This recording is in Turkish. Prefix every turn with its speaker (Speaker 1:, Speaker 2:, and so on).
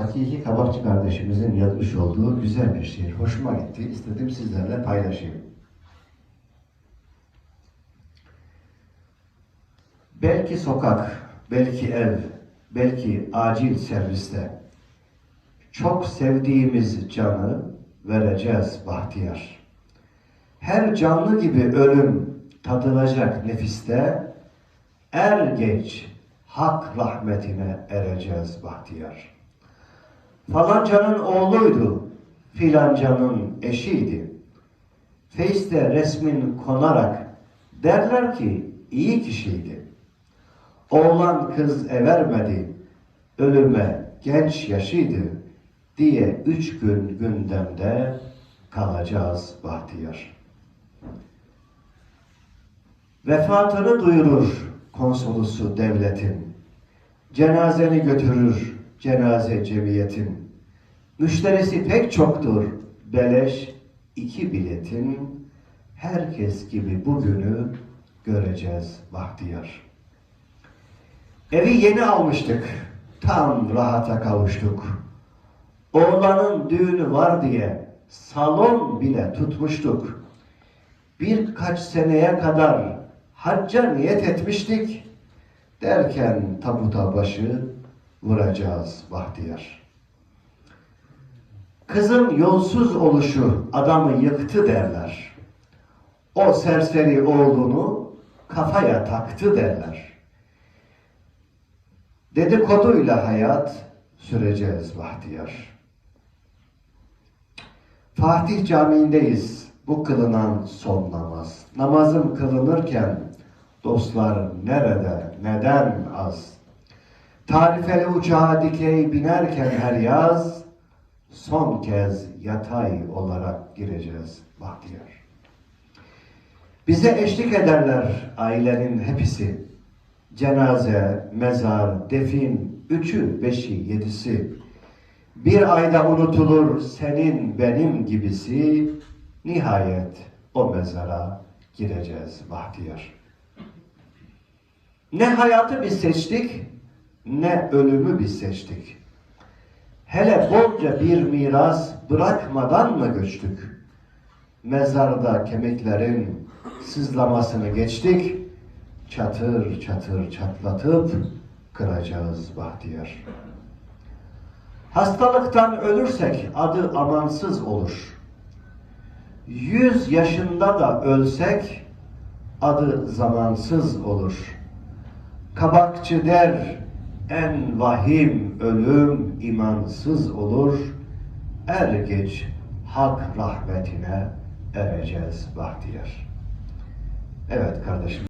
Speaker 1: Hakiki kabakçı kardeşimizin yazmış olduğu güzel bir şiir. Hoşuma gitti. İstedim sizlerle paylaşayım. Belki sokak, belki ev, belki acil serviste. Çok sevdiğimiz canı vereceğiz bahtiyar. Her canlı gibi ölüm tadılacak nefiste, er geç hak rahmetine ereceğiz bahtiyar. Falancanın oğluydu, filancanın eşiydi. Face'te resmin konarak derler ki iyi kişiydi. Oğlan kız evermedi, ölüme genç yaşıydı diye üç gün gündemde kalacağız bahtiyar. Vefatını duyurur konsolosu devletin. Cenazeni götürür cenaze cemiyetin. Müşterisi pek çoktur beleş iki biletin. Herkes gibi bugünü göreceğiz bahtiyar. Evi yeni almıştık. Tam rahata kavuştuk. Oğlanın düğünü var diye salon bile tutmuştuk. Birkaç seneye kadar hacca niyet etmiştik. Derken tabuta başı vuracağız bahtiyar. Kızın yolsuz oluşu adamı yıktı derler. O serseri oğlunu kafaya taktı derler. Dedikoduyla hayat süreceğiz bahtiyar. Fatih Camii'ndeyiz. Bu kılınan son namaz. Namazım kılınırken dostlar nerede, neden az? Tarifeli uçağa dikey binerken her yaz son kez yatay olarak gireceğiz bahtiyar. Bize eşlik ederler ailenin hepsi. Cenaze, mezar, defin, üçü, beşi, yedisi. Bir ayda unutulur senin benim gibisi. Nihayet o mezara gireceğiz bahtiyar. Ne hayatı biz seçtik, ne ölümü biz seçtik. Hele bolca bir miras bırakmadan mı göçtük? Mezarda kemiklerin sızlamasını geçtik. Çatır çatır çatlatıp kıracağız bahtiyar. Hastalıktan ölürsek adı amansız olur. Yüz yaşında da ölsek adı zamansız olur. Kabakçı der en vahim ölüm imansız olur. Er geç hak rahmetine ereceğiz bahtiyar. Evet kardeşim.